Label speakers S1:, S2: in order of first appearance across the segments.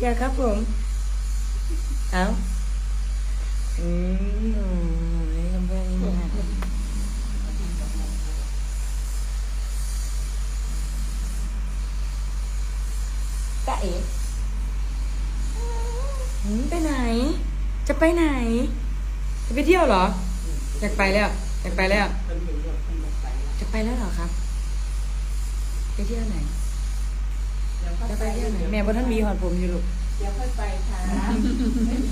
S1: อย่าครับผม เอาอืมนี่กำแพงนี่ฮะตาเอ๋หืมไปไหน จะไปไหน จะไปเที่ยวเหรอ อยากไปแล้วอยากไปแล้ว จะไปแล้วเหรอครับ ไปเที่ยวไหน จะไปเที่ยวไหนแม่บนท่านมีหอดผมอยู่ลูก
S2: เดี๋ยวค่อยไปค่ะ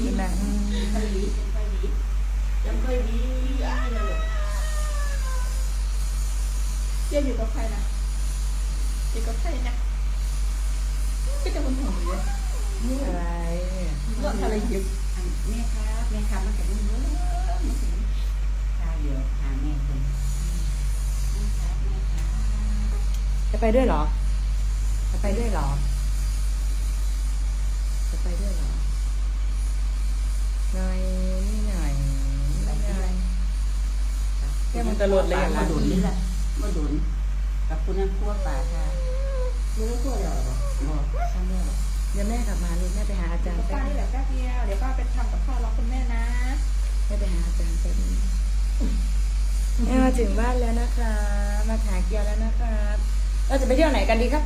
S1: กินนะอืม
S2: ไปดีไปดียังค่อยดีอะเดี๋ยวเจ๊อยู่กับใครนะอยู่กับใครนะก็จะมันห่วงอยู่เลย
S1: อะไร
S2: เรื่องอะไรอยู่
S3: แม่ครับแม่ครับมันจะมีเยอะมันถึงตาเยอะหาแม่คนแม่ครับแม่ครับ
S1: จะไปด้วยเหรอจะ ไปด้วยเหรอ จะไปด้วยเหรอหน่อยนี่หน่อยนี่หน่อยแค่มันตะลดเลยอะ
S3: มาดุนนี่แหละมาดุนกับคุณนั่นคั่วป่าค่ะ
S2: มึงไม่กลัวเหรอ
S3: บอกข้างเดียว
S1: เดี๋ยวแม่กลับมาลูกแม่ไปหาอาจารย์
S2: ป้า
S1: แป๊บ
S2: นี่แหละแป๊บเดียวเดี๋ยวป้าไปทำกับข้าวรอคุณแม่นะ
S1: แม่ไปหาอาจารย์แป๊บนึงแม่มาถึงบ้านแล้วนะคะมาถ่ายเกียร์แล้วนะครับ เราจะไปเที่ยวไหนกันดีครับ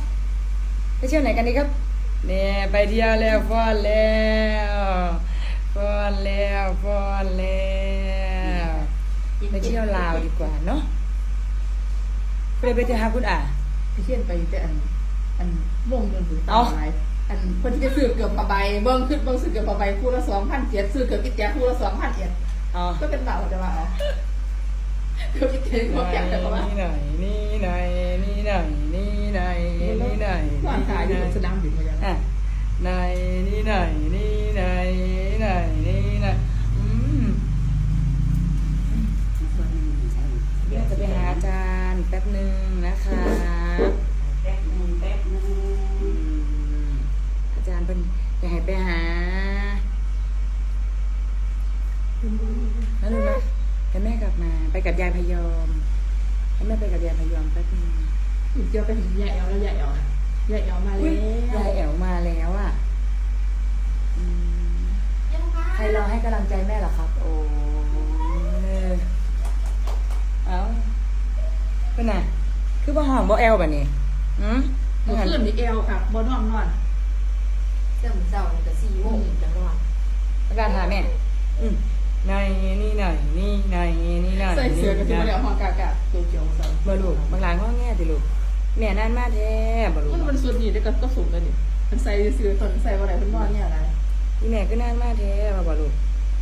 S1: ไปเที่ยวไหนกันดีครับ เนี่ยไปเที่ยวแล้วฟ้อนแล้วฟ้อนแล้วฟ้อนแล้วไปเที่ยวลาวดีกว่าเนาะไปไปเที่ยวหาคุณอะ
S2: พี่เทียนไปแต่อันอันวงเงินหรือ
S1: เอ้า
S2: อะไรอันคนที่จะซื้อเกือบผ้าใบเบิ้งขึ้นเบิ้งซื้อเกือบผ้าใบคู่ละสองพันเจ็ดซื้อเกือบกิ๊กแจ๊คู่ละสองพันเจ็ด
S1: อ๋อ
S2: ก็เป็นบ่าวจะมาเอาเกือบกิ๊กแจ๊เขาแข่งกันเพราะว่า
S1: ไปกับยายพยอมแป๊บนึง
S2: เดี๋ยวไปถึงยายแอลแล้วยายแอลนะยายแอลมาแล้
S1: อุ๊ยวยายแอ๋วมาแล้วอะอืมใครรอให้กำลังใจแม่เหรอครับ โอ้ยเอ้าเป็นไงคือบ่หอมบ่แอลแบบนี้อืม
S2: เมื่อคืนมีแอลค่ะบนห้องนอน
S3: เจ้าเจ้านี่ก็สี่โมงจังหวะ
S1: ประกาศหาแม่อืมหน่อยนี่หน่อยนี่หน่อยนี่หน่อย
S2: ใส่เสื้อกันที่มา
S1: นี่
S2: เดี๋ยวห้องกา
S1: ลูกบางหลานก็แง่ติลูกแม่นั่นมาแท้บ่ลูก
S2: มันมันสุดนี่ได้ก็ก็สูงกันนี่มันใส่เสื้อตอนใส่ว่าอะไรเพิ่นนอนเนี่ยอะไร
S1: พี่แม่ก็นั่นมาแท้มาบ่ลูก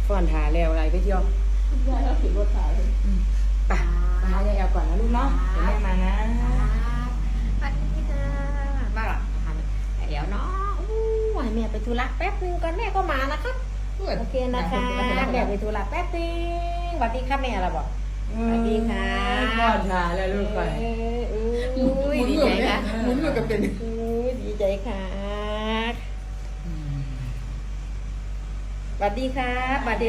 S1: ฟ้อนหาแล้วอะไรไปเที่ยว
S2: ยายก็ขี่รถถ่าย
S1: อืมไปไปหายายแอลก่อนนะลูกเนาะเดี๋ยวแม่มานะ
S3: สวัสดีค่ะมาหรอเดี๋ยวเนาะอู้ให้แม่ไปธุระแป๊บนึงก่อนแม่ก็มานะครับโอเคนะคะแม่ไปธุระแป๊บนึงสวัสดีค่ะแม่อะไรบอก สวัสดีค่ะ
S1: ฟ้อนหาแล้วลูกไป
S3: เออ
S2: ห
S3: อุ้
S2: มุ
S3: ย
S2: น
S3: ดี
S2: มื
S3: ใจ
S2: อ
S3: ค่ะ
S2: หมุนมือกับเป็น
S3: อุ้ยดีใจค่ะ
S1: อืม
S3: สวัสดีครับสวัสดี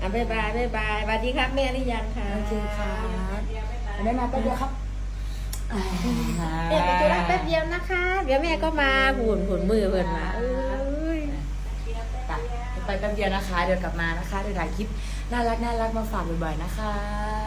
S3: อะบ๊ายบายบ๊ายบายสวัสดีครับแม่หรือยังคะ
S1: โอเคครับได้มาแป๊บเดียวครับอ่า
S3: แม่ไปธุระแป๊บเดียวนะคะ เดี๋ยวแม่ก็มาบุนผุนมือเพิ่นมาเอ้ย
S1: ไป ไปแป๊บเดียวนะคะ เดี๋ยวกลับมานะคะเดี๋ยวถ่ายคลิปน่ารักน่ารักมาฝากบ่อยๆนะคะ